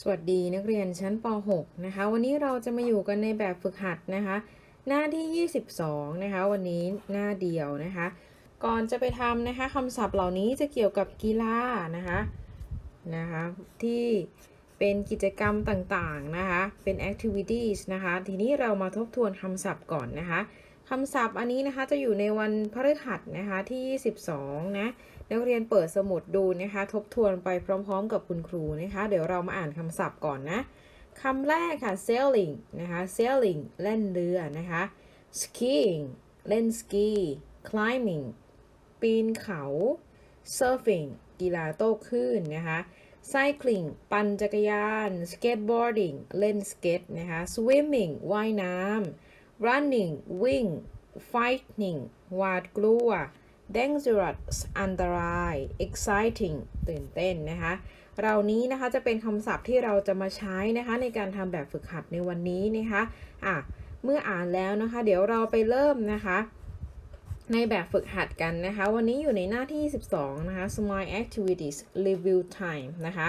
สวัสดีนักเรียนชั้นป .6 นะคะ วันนี้เราจะมาอยู่กันในแบบฝึกหัดนะคะ หน้าที่ 22 นะคะ วันนี้หน้าเดียวนะคะ ก่อนจะไปทำนะคะคำศัพท์เหล่านี้จะเกี่ยวกับกีฬานะคะนะคะที่เป็นกิจกรรมต่างๆนะคะ เป็น activities นะคะ ทีนี้เรามาทบทวนคำศัพท์ก่อนนะคะคำศัพท์อันนี้นะคะจะอยู่ในวันพฤหัสนะคะที่ 22 นะ นักเรียนเปิดสมุดดูนะคะ ทบทวนไปพร้อมๆ กับคุณครูนะคะ เดี๋ยวเรามาอ่านคำศัพท์ก่อนนะคำแรกค่ะ sailing นะคะ sailing เล่นเรือนะคะ skiing เล่นสกี climbing ปีนเขา surfing กีฬาโต้คลื่นนะคะ cycling ปั่นจักรยาน skateboarding เล่นสเก็ตนะคะ swimming ว่ายน้ำ running วิ่ง fighting หวาดกลัว dangerous อันตราย exciting ตื่นเต้นนะคะเหล่านี้นะคะจะเป็นคำศัพท์ที่เราจะมาใช้นะคะในการทำแบบฝึกหัดในวันนี้นะคะอะเมื่ออ่านแล้วนะคะ เดี๋ยวเราไปเริ่มนะคะในแบบฝึกหัดกันนะคะ วันนี้อยู่ในหน้าที่ 12 นะคะ small activities review time นะคะ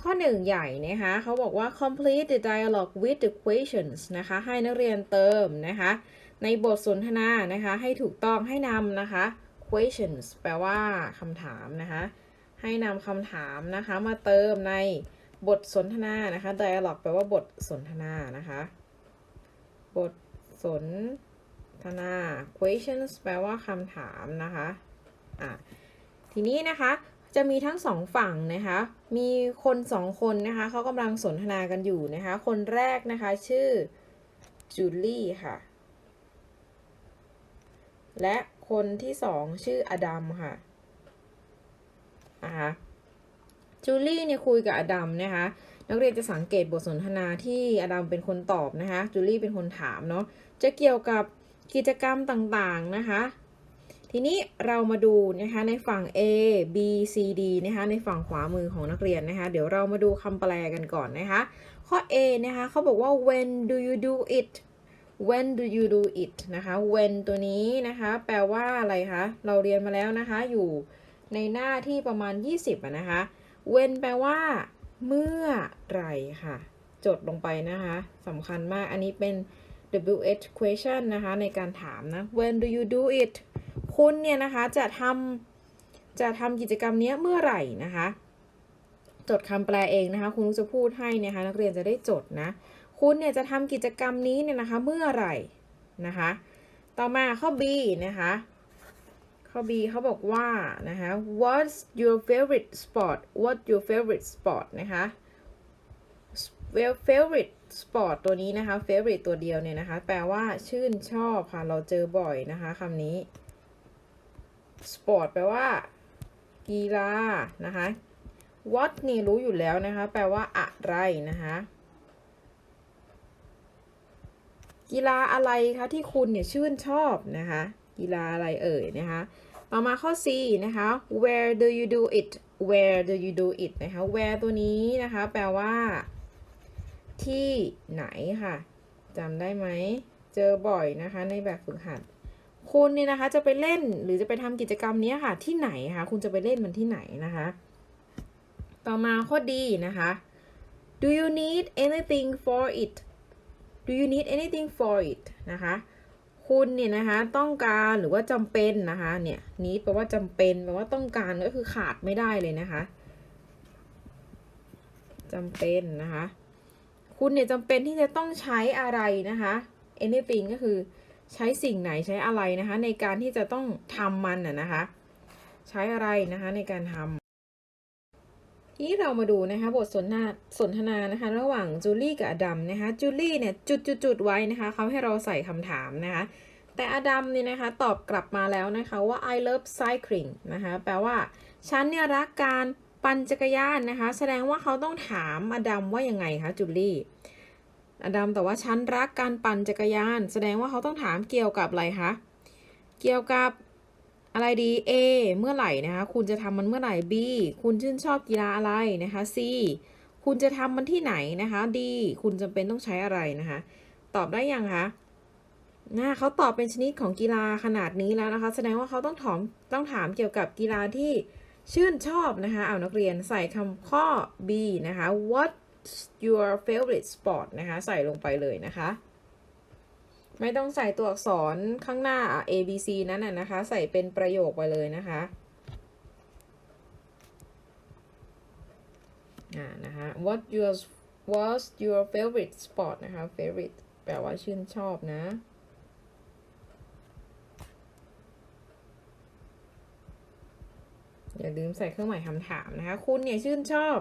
ข้อหนึ่งใหญ่นะคะเขาบอกว่า complete the dialogue with the questions นะคะ ให้นักเรียนเติมนะคะ ในบทสนทนานะคะ ให้ถูกต้องให้นำนะคะ questions แปลว่าคำถามนะคะ ให้นำคำถามนะคะมาเติมในบทสนทนานะคะ dialogue แปลว่าบทสนทนานะคะ บทสนทนา questions แปลว่าคำถามนะคะอะทีนี้นะคะจะมีทั้งสองฝั่งนะคะ มีคนสองคนนะคะ เขากำลังสนทนากันอยู่นะคะ คนแรกนะคะชื่อจูลี่ค่ะ และ คนที่สองชื่ออดัมค่ะนะคะจูลี่เนี่ยคุยกับอดัมนะคะนักเรียนจะสังเกตบทสนทนาที่อดัมเป็นคนตอบนะคะจูลี่เป็นคนถามเนาะจะเกี่ยวกับกิจกรรมต่างๆนะคะทีนี้เรามาดูนะคะในฝั่ง A B C D นะคะในฝั่งขวามือของนักเรียนนะคะเดี๋ยวเรามาดูคำแปลกันก่อนนะคะข้อ A นะคะเขาบอกว่า when do you do it when do you do it นะคะ when ตัวนี้นะคะ แปลว่าอะไรคะ เราเรียนมาแล้วนะคะ อยู่ในหน้าที่ประมาณ 20อะนะคะ when แปลว่า เมื่อไรค่ะ จดลงไปนะคะสำคัญมาก อันนี้เป็น WH question นะคะ ในการถามนะ when do you do it คุณเนี่ยนะคะ จะทำจะทำกิจกรรมนี้เมื่อไหร่นะคะ จดคำแปลเองนะคะ คุณจะพูดให้นะคะ นักเรียนจะได้จดนะ คุณเนี่ยจะทำกิจกรรมนี้เนี่ยนะคะเมื่อไหร่นะคะ ต่อมาข้อ B นะคะข้อ B เขาบอกว่านะคะ what's your favorite sport what's your favorite sport นะคะ well favorite sport ตัวนี้นะคะ favorite ตัวเดียวเนี่ยนะคะ แปลว่าชื่นชอบค่ะ เราเจอบ่อยนะคะคำนี้ sport แปลว่า กีฬานะคะ what นี่รู้อยู่แล้วนะคะ แปลว่าอะไรนะคะ กีฬาอะไรคะที่คุณเนี่ยชื่นชอบนะคะ กีฬาอะไรเอ่ยนะคะต่อมาข้อ C นะคะ where do you do it where do you do it นะคะ where ตัวนี้นะคะ แปลว่า ที่ไหนค่ะจำได้ไหม เจอบ่อยนะคะ ในแบบฝึกหัด คุณเนี่ยนะคะจะไปเล่นหรือจะไปทำกิจกรรมนี้ค่ะ ที่ไหนคะคุณจะไปเล่นมันที่ไหนนะคะ ต่อมาข้อดีนะคะ do you need anything for it do you need anything for it นะคะ คุณเนี่ยนะคะต้องการหรือว่าจำเป็นนะคะเนี่ย need แปลว่าจำเป็นแปลว่าต้องการก็คือขาดไม่ได้เลยนะคะจำเป็นนะคะ คุณเนี่ยจำเป็นที่จะต้องใช้อะไรนะคะ anything ก็คือใช้สิ่งไหนใช้อะไรนะคะ ในการที่จะต้องทำมันน่ะนะคะ ใช้อะไรนะคะในการทำ ทีนี้เรามาดูนะคะบทสนทนาสนทนานะคะ ระหว่างจูลี่กับอดัมนะคะจูลี่เนี่ยจุดจุดจุดไว้นะคะเขาให้เราใส่คำถามนะคะแต่อดัมเนี่ยนะคะตอบกลับมาแล้วนะคะว่า I love cycling นะคะแปลว่าฉันเนี่ยรักการปั่นจักรยานนะคะ แสดงว่าเขาต้องถามอดัมว่ายังไงคะจูลี่อดัมแต่ว่าฉันรักการปั่นจักรยาน แสดงว่าเขาต้องถามเกี่ยวกับอะไรคะเกี่ยวกับ อะไรดี A เมื่อไหร่นะคะ คุณจะทำมันเมื่อไหร่ B คุณชื่นชอบกีฬาอะไรนะคะ C คุณจะทำมันที่ไหนนะคะ D คุณจำเป็นต้องใช้อะไรนะคะ ตอบได้ยังคะนะเขาตอบเป็นชนิดของกีฬาขนาดนี้แล้วนะคะ แสดงว่าเขาต้องถามต้องถามเกี่ยวกับกีฬาที่ชื่นชอบนะคะ เอานักเรียนใส่คำข้อ B นะคะ what what's your favorite sport นะคะ ใส่ลงไปเลยนะคะ ไม่ต้องใส่ตัวอักษรข้างหน้า A B C นั้นน่ะนะคะ ใส่เป็นประโยคไปเลยนะคะอ่านะคะ what your was your favorite sport นะคะ favorite แปลว่าชื่นชอบนะอย่าลืมใส่เครื่องหมายคำถามนะคะ คุณเนี่ยชื่นชอบ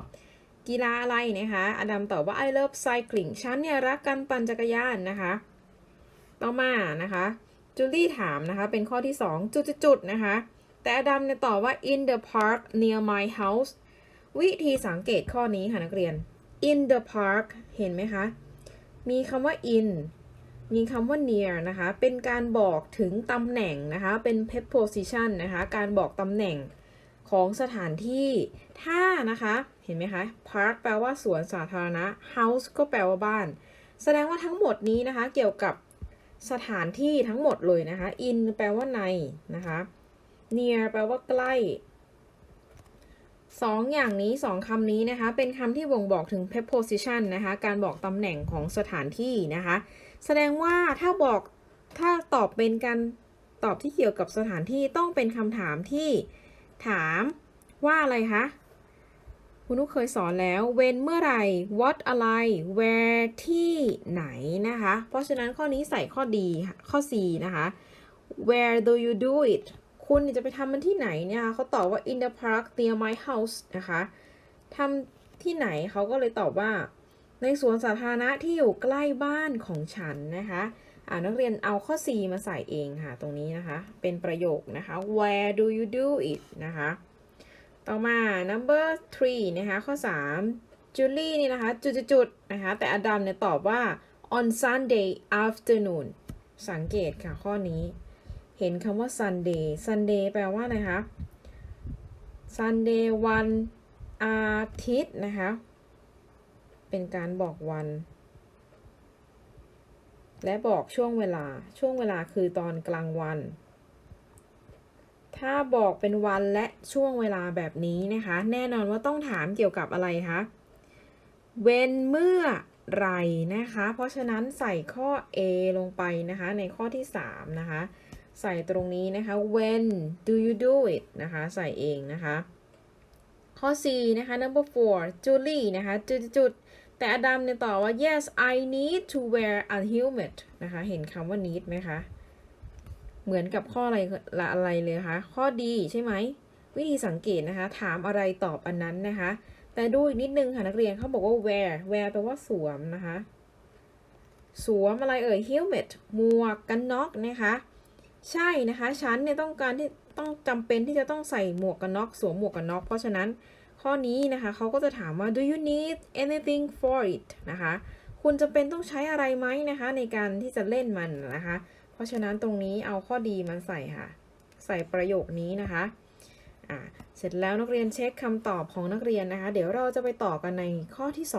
กีฬาอะไรนะคะ อดัมตอบว่า I love cycling ฉันเนี่ยรักการปั่นจักรยานนะคะ ต่อมานะคะจูลี่ถามนะคะ เป็นข้อที่ 2 จุดๆนะคะ แต่อดัมเนี่ยตอบว่า in the park near my house วิธีสังเกตข้อนี้ค่ะนักเรียน in the park เห็นไหมคะ มีคำว่า in มีคำว่า near นะคะ เป็นการบอกถึงตำแหน่งนะคะ เป็น preposition นะคะ การบอกตำแหน่งของสถานที่ ถ้านะคะ เห็นไหมคะ park แปลว่าสวนสาธารณะ house ก็แปลว่าบ้าน แสดงว่าทั้งหมดนี้นะคะ เกี่ยวกับ สถานที่ทั้งหมดเลยนะคะ in แปลว่าในนะคะ near แปลว่าใกล้สองอย่างนี้สองคำนี้นะคะ เป็นคำที่บ่งบอกถึง preposition นะคะ การบอกตำแหน่งของสถานที่นะคะ แสดงว่าถ้าบอกถ้าตอบเป็นการตอบที่เกี่ยวกับสถานที่ต้องเป็นคำถามที่ถามว่าอะไรคะ คุณนุกเคยสอนแล้ว when เมื่อไหร่ what อะไร where ที่ไหนนะคะ เพราะฉะนั้นข้อนี้ใส่ข้อดีข้อ C นะคะ where do you do it คุณจะไปทำมันที่ไหนเนี่ยเขาตอบว่า in the park near my house นะคะทำที่ไหนเขาก็เลยตอบว่า ในสวนสาธารณะที่อยู่ใกล้บ้านของฉันนะคะอ่านักเรียนเอาข้อ C มาใส่เองค่ะ ตรงนี้นะคะ เป็นประโยคนะคะ where do you do it นะคะ ต่อมา number three นะคะข้อ3 Julie นี่นะคะ จุดๆๆนะคะแต่อดัมเนี่ยตอบว่า on Sunday afternoon สังเกตค่ะข้อนี้ เห็นคำว่า Sunday Sunday แปลว่าอะไรคะ Sunday วันอาทิตย์นะคะ เป็นการบอกวัน และบอกช่วงเวลาช่วงเวลาคือตอนกลางวัน ถ้าบอกเป็นวันและช่วงเวลาแบบนี้นะคะ แน่นอนว่าต้องถามเกี่ยวกับอะไรคะ when เมื่อไรนะคะ เพราะฉะนั้นใส่ข้อ A ลงไปนะคะ ในข้อที่ 3 นะคะ ใส่ตรงนี้นะคะ when do you do it นะคะ ใส่เองนะคะ ข้อ C นะคะ number four Julie นะคะ จุดๆแต่อดัมเนี่ยตอบว่า yes I need to wear a helmet นะคะ เห็นคำว่า need ไหมคะ เหมือนกับข้ออะไรละอะไรเลยคะข้อดีใช่ไหมวิธีสังเกตนะคะ ถามอะไรตอบอันนั้นนะคะ แต่ดูอีกนิดนึงค่ะนักเรียนเขาบอกว่า wear wear แปลว่าสวมนะคะ สวมอะไรเอ่ย helmet หมวกกันน็อกนะคะ ใช่นะคะฉันเนี่ยต้องการที่ต้องจำเป็นที่จะต้องใส่หมวกกันน็อกสวมหมวกกันน็อกเพราะฉะนั้นข้อนี้นะคะเขาก็จะถามว่า do you need anything for it นะคะ คุณจะเป็นต้องใช้อะไรไหมนะคะ ในการที่จะเล่นมันนะคะ เพราะฉะนั้นตรงนี้เอาข้อดีมาใส่ค่ะ ใส่ประโยคนี้นะคะอ่าเสร็จแล้วนักเรียนเช็คคำตอบของนักเรียนนะคะ เดี๋ยวเราจะไปต่อกันในข้อที่2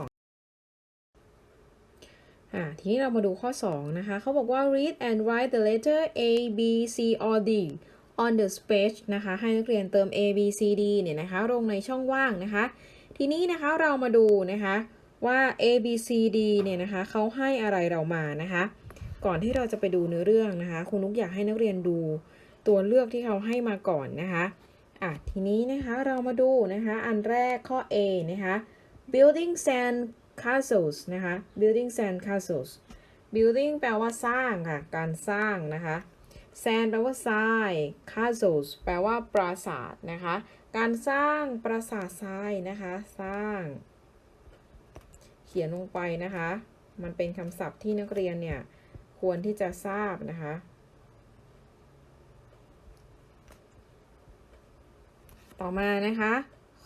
อ่าทีนี้เรามาดูข้อ 2 นะคะ เขาบอกว่า read and write the letter A B C or D on the page นะคะ ให้นักเรียนเติม A B C D เนี่ยนะคะ ลงในช่องว่างนะคะ ทีนี้นะคะเรามาดูนะคะว่า A B C D เนี่ยนะคะเขาให้อะไรเรามานะคะ ก่อนที่เราจะไปดูเนื้อเรื่องนะคะคุณนุกอยากให้นักเรียนดูตัวเลือกที่เขาให้มาก่อนนะคะอะทีนี้นะคะเรามาดูนะคะอันแรกข้อ A นะคะ building sand castles นะคะ building sand castles building แปลว่าสร้างค่ะ การสร้างนะคะ sand แปลว่าทราย castles แปลว่าปราสาทนะคะ การสร้างปราสาททรายนะคะ สร้าง เขียนลงไปนะคะ มันเป็นคำศัพท์ที่นักเรียนเนี่ย ควรที่จะทราบนะคะ ต่อมานะคะ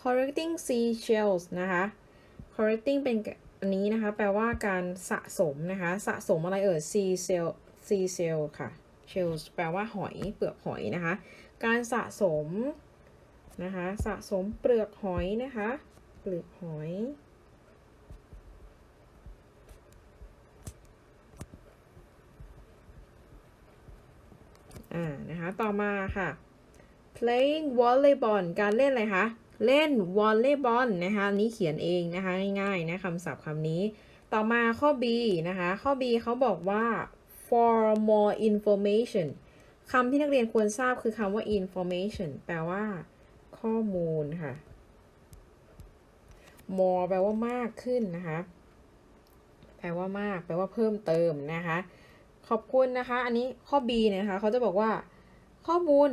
collecting seashells นะคะ collecting เป็นอันนี้นะคะ แปลว่าการสะสมนะคะ สะสมอะไรเอ่ย seashell seashell ค่ะ shells แปลว่าหอยเปลือกหอยนะคะ การสะสมนะคะ สะสมเปลือกหอยนะคะ เปลือกหอย อ่านะคะต่อมาค่ะ playing volleyball การเล่นอะไรคะเล่นวอลเลย์บอลนะคะนี้เขียนเองนะคะง่ายๆนะคำศัพท์คำนี้ ต่อมาข้อ B นะคะข้อ B เขาบอกว่า for more information คำที่นักเรียนควรทราบคือคำว่า information แปลว่า ข้อมูลค่ะ more แปลว่ามากขึ้นนะคะ แปลว่ามาก แปลว่าเพิ่มเติมนะคะ ขอบคุณนะคะ อันนี้ข้อ B เนี่ยนะคะเขาจะบอกว่า ข้อมูล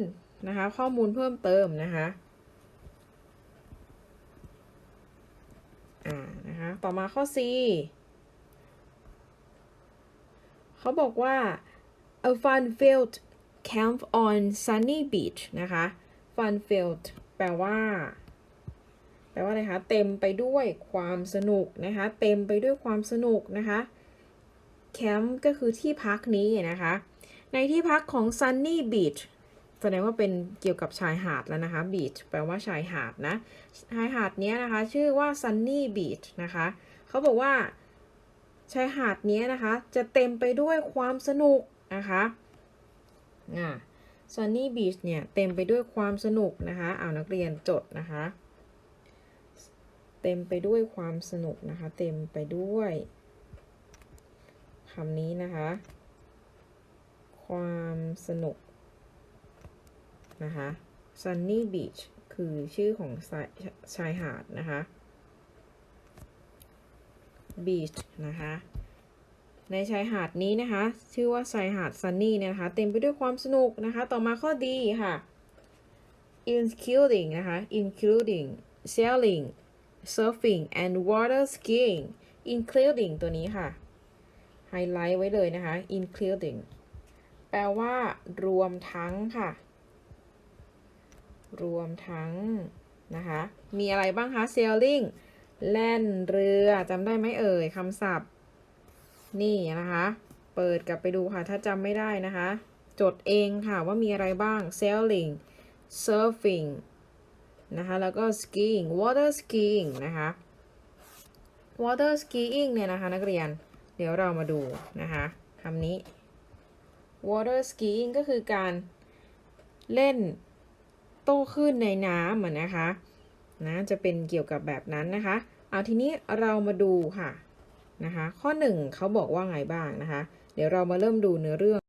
นะคะ ข้อมูลเพิ่มเติมนะคะอ่านะคะต่อมาข้อ C เขาบอกว่า a fun-filled camp on sunny beach นะคะ fun-filled แปลว่า แปลว่าอะไรคะ เต็มไปด้วยความสนุกนะคะ เต็มไปด้วยความสนุกนะคะ แคมป์ก็คือที่พักนี้นะคะ ในที่พักของ Sunny Beach แสดงว่าเป็นเกี่ยวกับชายหาดแล้วนะคะ Beach แปลว่าชายหาดนะ ชายหาดนี้นะคะ ชื่อว่า Sunny Beach นะคะ เขาบอกว่าชายหาดนี้นะคะ จะเต็มไปด้วยความสนุกนะคะอ่า Sunny Beach เนี่ย เต็มไปด้วยความสนุกนะคะ เอานักเรียนจดนะคะ เต็มไปด้วยความสนุกนะคะ เต็มไปด้วยำนี้นะคะ ความสนุก นะคะ Sunny Beach คือชื่อของชายชายหาดนะคะ Beach นะคะ ในชายหาดนี้นะคะ ชื่อว่าชายหาด Sunny เนี่ยนะคะ เต็มไปด้วยความสนุกนะคะ ต่อมาข้อดีค่ะ including นะคะ including sailing surfing and water skiing including ตัวนี้ค่ะ ไฮไลท์ไว้เลยนะคะ including แปลว่ารวมทั้งค่ะ รวมทั้งนะคะ มีอะไรบ้างคะ sailing แล่นเรือจำได้ไหมเอ่ยคำศัพท์ นี่นะคะ เปิดกลับไปดูค่ะ ถ้าจำไม่ได้นะคะ จดเองค่ะว่ามีอะไรบ้าง sailing surfing นะคะ แล้วก็ skiing water skiing นะคะ water skiing เนี่ยนะคะ นักเรียน เดี๋ยวเรามาดูนะคะคำนี้ water skiing ก็คือการเล่นโต้คลื่นในน้ำอะนะคะนะจะเป็นเกี่ยวกับแบบนั้นนะคะ เอาทีนี้เรามาดูค่ะนะคะข้อหนึ่งเขาบอกว่าไงบ้างนะคะ เดี๋ยวเรามาเริ่มดูเนื้อเรื่อง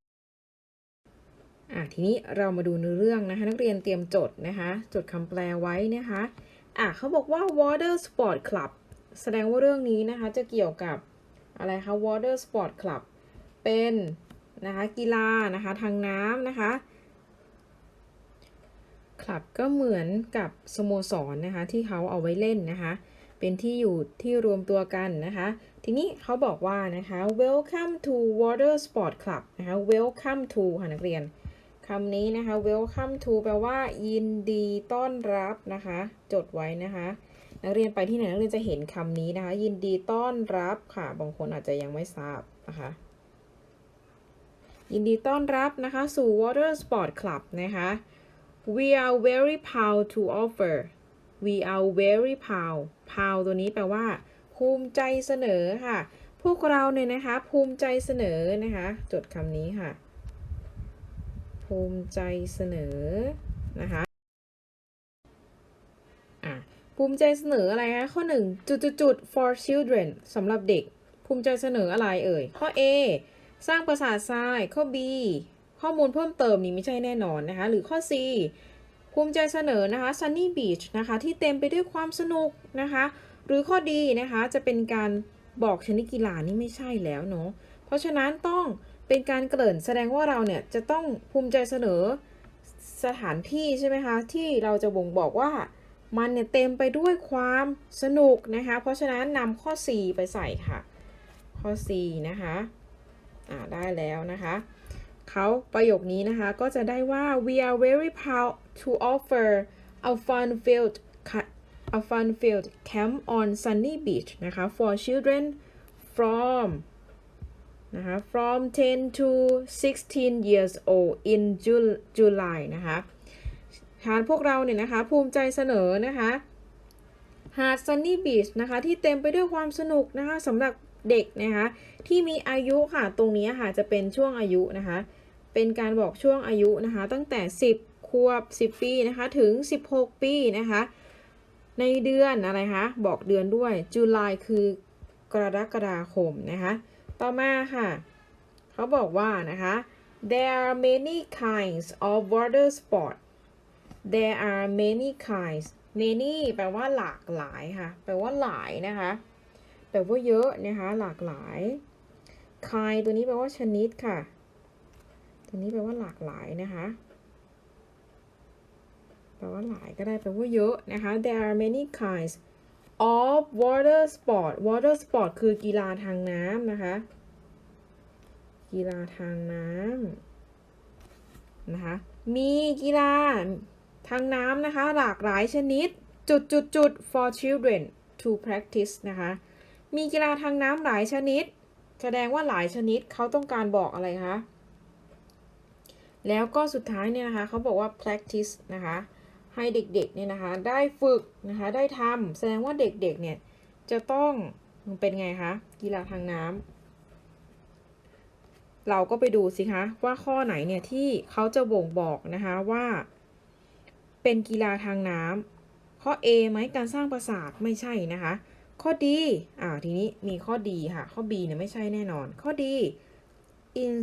อะทีนี้เรามาดูเนื้อเรื่องนะคะ นักเรียนเตรียมจดนะคะจดคำแปลไว้นะคะอะเขาบอกว่า water sport club แสดงว่าเรื่องนี้นะคะจะเกี่ยวกับ อะไรคะ water sport club เป็นนะคะกีฬานะคะทางน้ำนะคะคลับก็เหมือนกับสโมสรนะคะที่เขาเอาไว้เล่นนะคะเป็นที่อยู่ที่รวมตัวกันนะคะทีนี้เขาบอกว่านะคะ welcome to water sport club นะคะ welcome to ค่ะนักเรียนคำนี้นะคะ welcome to แปลว่ายินดีต้อนรับนะคะ จดไว้นะคะ นักเรียนไปที่ไหนนักเรียนจะเห็นคำนี้นะคะ ยินดีต้อนรับค่ะ บางคนอาจจะยังไม่ทราบนะคะ ยินดีต้อนรับนะคะ สู่ water sport club นะคะ We are very proud to offer We are very proud proud ตัวนี้แปลว่า ภูมิใจเสนอค่ะ พวกเราเนี่ยนะคะ ภูมิใจเสนอนะคะ จดคำนี้ค่ะ ภูมิใจเสนอนะคะ ภูมิใจเสนออะไรคะข้อหนึ่งจุดจุดจุด for children สำหรับเด็ก ภูมิใจเสนออะไรเอ่ย ข้อ A สร้างปราสาททราย ข้อ B ข้อมูลเพิ่มเติมนี้ไม่ใช่แน่นอนนะคะ หรือข้อ C ภูมิใจเสนอนะคะ Sunny Beach นะคะ ที่เต็มไปด้วยความสนุกนะคะ หรือข้อดีนะคะจะเป็นการบอกชนิดกีฬานี่ไม่ใช่แล้วเนาะเพราะฉะนั้นต้องเป็นการเกริ่นแสดงว่าเราเนี่ยจะต้องภูมิใจเสนอสถานที่ใช่ไหมคะ ที่เราจะบ่งบอกว่า มันเนี่ยเต็มไปด้วยความสนุกนะคะ เพราะฉะนั้นนำข้อ 4 ไปใส่ค่ะ ข้อ 4 นะคะอ่าได้แล้วนะคะเขาประโยคนี้นะคะ ก็จะได้ว่า we are very proud to offer a fun field a fun field camp on sunny beach นะคะ for children from นะคะ from 10 to 16 years old in July นะคะ ทางพวกเราเนี่ยนะคะ ภูมิใจเสนอนะคะ หาด Sunny Beach นะคะ ที่เต็มไปด้วยความสนุกนะคะสำหรับเด็กนะคะ ที่มีอายุค่ะ ตรงนี้ค่ะจะเป็นช่วงอายุนะคะ เป็นการบอกช่วงอายุนะคะ ตั้งแต่ 10ขวบ 10 ปีนะคะ ถึง 16 ปีนะคะ ในเดือนอะไรคะ บอกเดือนด้วย July คือกรกฎาคมนะคะ ต่อมาค่ะ เขาบอกว่านะคะ there are many kinds of water sport there are many kinds many แปลว่าหลากหลายค่ะ แปลว่าหลายนะคะ แปลว่าเยอะนะคะ หลากหลาย kind ตัวนี้แปลว่าชนิดค่ะ ตัวนี้แปลว่าหลากหลายนะคะ แปลว่าหลายก็ได้ แปลว่าเยอะนะคะ there are many kinds of water sport water sport คือกีฬาทางน้ำนะคะ กีฬาทางน้ำนะคะ มีกีฬา ทางน้ำนะคะ หลากหลายชนิดจุดจุดจุด for children to practice นะคะ มีกีฬาทางน้ำหลายชนิด แสดงว่าหลายชนิดเขาต้องการบอกอะไรคะ แล้วก็สุดท้ายเนี่ยนะคะเขาบอกว่า practice นะคะ ให้เด็กๆเนี่ยนะคะ ได้ฝึกนะคะ ได้ทำแสดงว่าเด็กๆเนี่ยจะต้องเป็นไงคะ กีฬาทางน้ำเราก็ไปดูสิคะ ว่าข้อไหนเนี่ยที่เขาจะบ่งบอกนะคะว่า เป็นกีฬาทางน้ำข้อ A ไหมการสร้างปราสาทไม่ใช่นะคะ ข้อดีอ่าทีนี้มีข้อดีค่ะ ข้อ B เนี่ยไม่ใช่แน่นอน ข้อดี in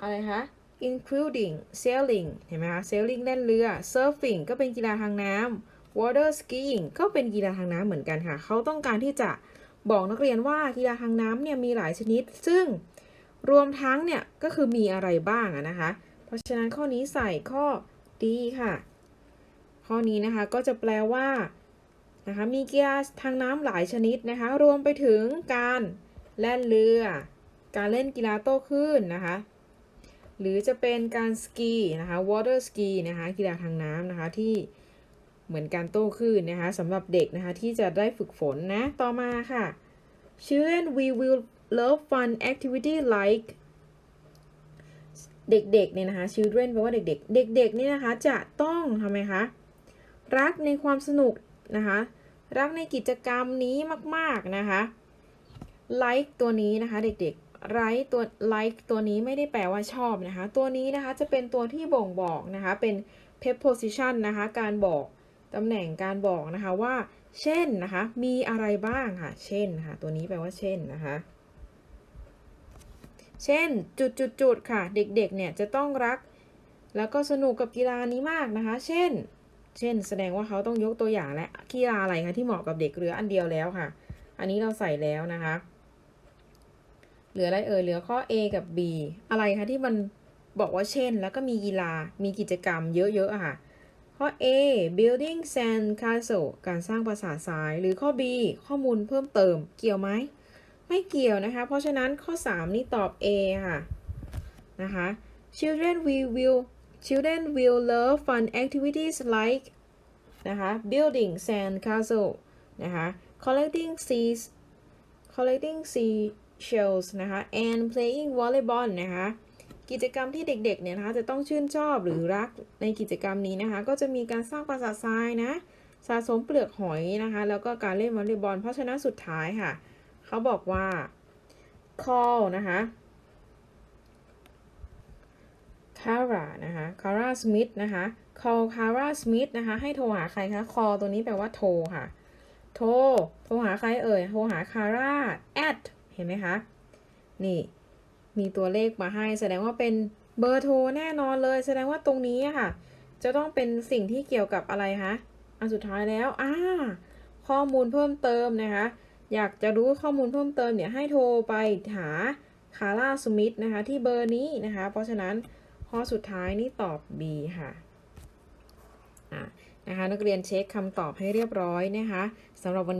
อะไรคะ including sailing เห็นไหมคะ sailing เล่นเรือ surfing ก็เป็นกีฬาทางน้ำ water skiing ก็เป็นกีฬาทางน้ำเหมือนกันค่ะ เขาต้องการที่จะบอกนักเรียนว่ากีฬาทางน้ำเนี่ยมีหลายชนิด ซึ่งรวมทั้งเนี่ยก็คือมีอะไรบ้างนะคะ เพราะฉะนั้นข้อนี้ใส่ข้อดีค่ะ ข้อนี้นะคะก็จะแปลว่านะคะมีกีฬาทางน้ำหลายชนิดนะคะรวมไปถึงการแล่นเรือ การเล่นกีฬาโต้คลื่นนะคะหรือจะเป็นการสกีนะคะ water ski นะคะกีฬาทางน้ำนะคะที่เหมือนการโต้คลื่นนะคะสำหรับเด็กนะคะที่จะได้ฝึกฝนนะต่อมาค่ะ children we will love fun activity like เด็กๆเนี่ยนะคะ children แปลว่าเด็กๆ เด็กๆเนี่ยนะคะจะต้องทำไมคะ รักในความสนุกนะคะ รักในกิจกรรมนี้มาก ๆ นะคะ like ตัวนี้นะคะเด็กๆ like ตัว like ตัวนี้ไม่ได้แปลว่าชอบนะคะ ตัวนี้นะคะจะเป็นตัวที่บ่งบอกนะคะ เป็น preposition นะคะ การบอกตำแหน่งการบอกนะคะว่า เช่นนะคะ มีอะไรบ้างค่ะ เช่นค่ะ ตัวนี้แปลว่าเช่นนะคะ เช่นจุดจุดจุดค่ะ เด็กๆ เนี่ยจะต้องรัก แล้วก็สนุกกับกีฬานี้มากนะคะ เช่น เช่น แสดงว่าเขาต้องยกตัวอย่างและกีฬาอะไรคะที่เหมาะกับเด็กเหลืออันเดียวแล้วค่ะ อันนี้เราใส่แล้วนะคะ เหลืออะไรเอ่ยเหลือข้อ A กับ B อะไรคะที่มันบอกว่าเช่น แล้วก็มีกีฬามีกิจกรรมเยอะๆอะค่ะ ข้อ A building sand castle การสร้างปราสาททราย หรือข้อ B ข้อมูลเพิ่มเติมเกี่ยวไหมไม่เกี่ยวนะคะ เพราะฉะนั้นข้อ 3 นี่ตอบ A ค่ะ นะคะ children we will children will love fun activities like นะคะ building sand castle นะคะ collecting seas collecting sea shells นะคะ and playing volleyball นะคะกิจกรรมที่เด็กๆเนี่ยนะคะจะต้องชื่นชอบหรือรักในกิจกรรมนี้นะคะ ก็จะมีการสร้างปราสาททรายนะสะสมเปลือกหอยนะคะ แล้วก็การเล่นวอลเลย์บอลเพราะฉะนั้นสุดท้ายค่ะ เขาบอกว่า call นะคะ Kara นะคะ Kara Smith นะคะ call Kara Smith นะคะ ให้โทรหาใครคะ call ตัวนี้แปลว่าโทรค่ะ โทร โทรหาใครเอ่ย โทรหา Kara at เห็นไหมคะ นี่ มีตัวเลขมาให้ แสดงว่าเป็นเบอร์โทรแน่นอนเลย แสดงว่าตรงนี้ค่ะ จะต้องเป็นสิ่งที่เกี่ยวกับอะไรคะ อันสุดท้ายแล้ว อ่า ข้อมูลเพิ่มเติมนะคะ อยากจะรู้ข้อมูลเพิ่มเติมเนี่ยให้โทรไปหาคาร่าสมิธนะคะ ที่เบอร์นี้นะคะ เพราะฉะนั้น ข้อสุดท้ายนี่ตอบ B ค่ะนะคะนักเรียนเช็คคำตอบให้เรียบร้อยนะคะสำหรับวันนี้